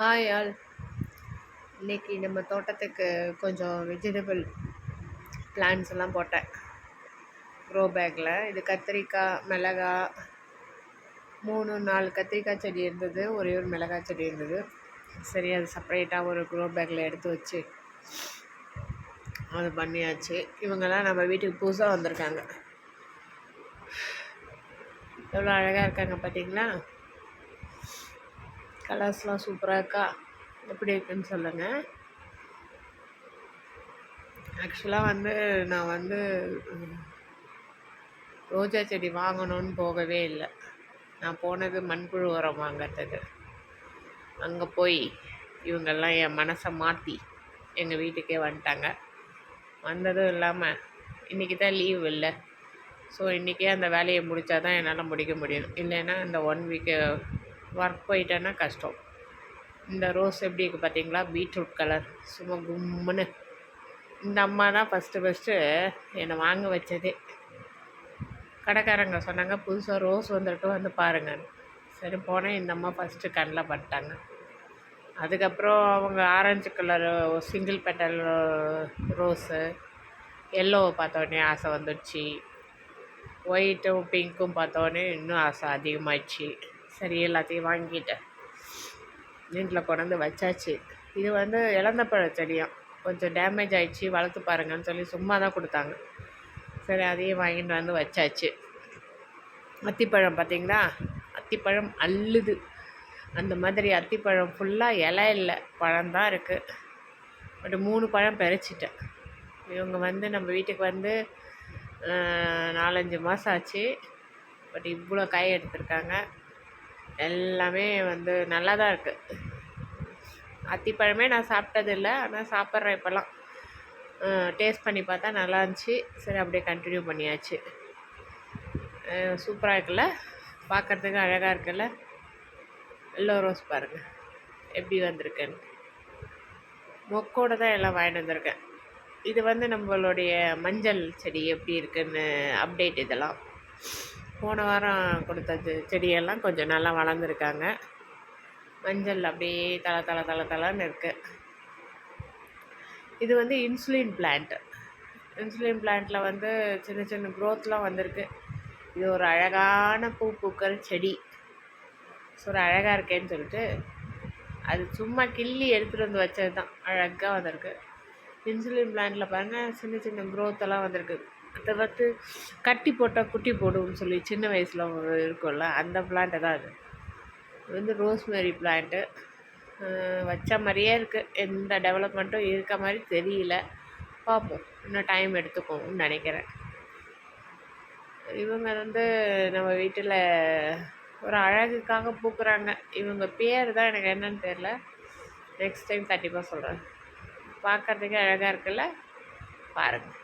Hi all இன்றைக்கி நம்ம தோட்டத்துக்கு கொஞ்சம் வெஜிடபிள் பிளான்ஸ் எல்லாம் போட்டேன். க்ரோ பேக்கில் இது கத்திரிக்காய் மிளகா மூணு நாலு கத்திரிக்காய் செடி இருந்தது. ஒரே ஒரு மிளகாய் செடி இருந்தது. சரி அது செப்பரேட்டாக ஒரு க்ரோ பேக்கில் எடுத்து வச்சு அது பண்ணியாச்சு. இவங்கெல்லாம் நம்ம வீட்டுக்கு புதுசாக வந்திருக்காங்க. எவ்வளோ அழகாக இருக்காங்க பார்த்தீங்களா கலர்ஸ்லாம் சூப்பராக இருக்கா? எப்படி இருக்குன்னு சொல்லுங்கள் ஆக்சுவலாக வந்து நான் வந்து ரோஜா செடி வாங்கணும்னு போகவே இல்லை. நான் போனது மண்புழு உரம் வாங்கிறதுக்கு. அங்கே போய் இவங்கெல்லாம் என் மனசை மாற்றி எங்கள் வீட்டுக்கே வந்துட்டாங்க. வந்ததும் இல்லாமல் இன்றைக்கி தான் லீவ் இல்லை. ஸோ இன்றைக்கே அந்த வேலையை முடித்தா தான் என்னால் முடிக்க முடியும். இல்லைன்னா இந்த ஒன் வீக்கு ஒர்க் போயிட்டேன்னா கஷ்டம். இந்த ரோஸ் எப்படி இருக்குது பார்த்தீங்களா? பீட்ரூட் கலர் சும்மா கும்முன்னு. இந்த அம்மா தான் ஃபஸ்ட்டு ஃபஸ்ட்டு என்னை வாங்க வச்சதே. கடைக்காரங்க சொன்னாங்க புதுசாக ரோஸ் வந்துட்டு வந்து பாருங்கள் சரி போனேன். இந்த அம்மா ஃபஸ்ட்டு கண்ணில் பட்டாங்க. அதுக்கப்புறம் அவங்க orange colour single petal rose எல்லோவை பார்த்தோன்னே ஆசை வந்துடுச்சு. ஒயிட்டும் பிங்க்கும் பார்த்தோன்னே இன்னும் ஆசை அதிகமாகிடுச்சு சரி எல்லாத்தையும் வாங்கிட்டேன். வீட்டில் கொண்டாந்து வச்சாச்சு. இது வந்து இழந்தப்பழ செடியும். கொஞ்சம் டேமேஜ் ஆகிடுச்சு வளர்த்து பாருங்கன்னு சொல்லி சும்மா தான் கொடுத்தாங்க. சரி அதையும் வாங்கிட்டு வந்து வச்சாச்சு. அத்திப்பழம் பார்த்திங்களா அத்திப்பழம் அள்ளுது. அந்த மாதிரி அத்திப்பழம் ஃபுல்லாக இலை இல்லை. பழம் தான் இருக்குது பட் மூணு பழம் பறிச்சிட்டேன். இவங்க வந்து நம்ம வீட்டுக்கு வந்து நாலஞ்சு மாதம் ஆச்சு. பட் இவ்வளோ காய் எடுத்திருக்காங்க. எல்லாமே வந்து நல்லா தான் இருக்குது அத்திப்பழமே நான் சாப்பிட்டதில்ல. ஆனால் சாப்பிட்றேன் இப்போல்லாம். டேஸ்ட் பண்ணி பார்த்தா நல்லா இருந்துச்சு. சரி அப்படியே கண்டினியூ பண்ணியாச்சு. சூப்பராக இருக்குல்ல? பார்க்குறதுக்கு அழகாக இருக்குல்ல? எல்லோ ரோஸ் பாருங்கள் எப்படி வந்திருக்குன்னு. மொக்கோடு தான் எல்லாம் வாங்கிட்டு வந்திருக்கேன். இது வந்து நம்மளுடைய மஞ்சள் செடி எப்படி இருக்குன்னு அப்டேட் இதெல்லாம். போன வாரம் கொடுத்த செடியெல்லாம் கொஞ்சம் நல்லா வளர்ந்துருக்காங்க. மஞ்சள் அப்படியே தலை தலை தலை தலைன்னு இருக்குது இது வந்து இன்சுலின் பிளான்ட். இன்சுலின் பிளான்ட்டில் வந்து சின்ன சின்ன க்ரோத்லாம் வந்திருக்கு. இது ஒரு அழகான பூ பூக்கிற செடி. ஸோ ஒரு அழகாக இருக்கேன்னு சொல்லிட்டு அது சும்மா கிள்ளி எடுத்துகிட்டு வந்து வச்சது தான் அழகாக வந்திருக்கு. இன்சுலின் பிளான்ட்டில் பாருங்கள் சின்ன சின்ன க்ரோத்தெல்லாம் வந்திருக்கு. அதை வந்து கட்டி போட்டால் குட்டி போடும்னு சொல்லி சின்ன வயசில் இருக்கும்ல அந்த பிளான்ட்டு தான் அது. வந்து ரோஸ்மேரி பிளான்ட்டு வச்ச மாதிரியே இருக்குது எந்த டெவலப்மெண்ட்டும் இருக்க மாதிரி தெரியல. பார்ப்போம். இன்னும் டைம் எடுத்துக்கோன்னு நினைக்கிறேன். இவங்க வந்து நம்ம வீட்டில் ஒரு அழகுக்காக பூக்குறாங்க. இவங்க பேர் தான் எனக்கு என்னன்னு தெரில நெக்ஸ்ட் டைம் கண்டிப்பாக சொல்கிறேன் பார்க்குறதுக்கே அழகாக இருக்குல்ல? பாருங்கள்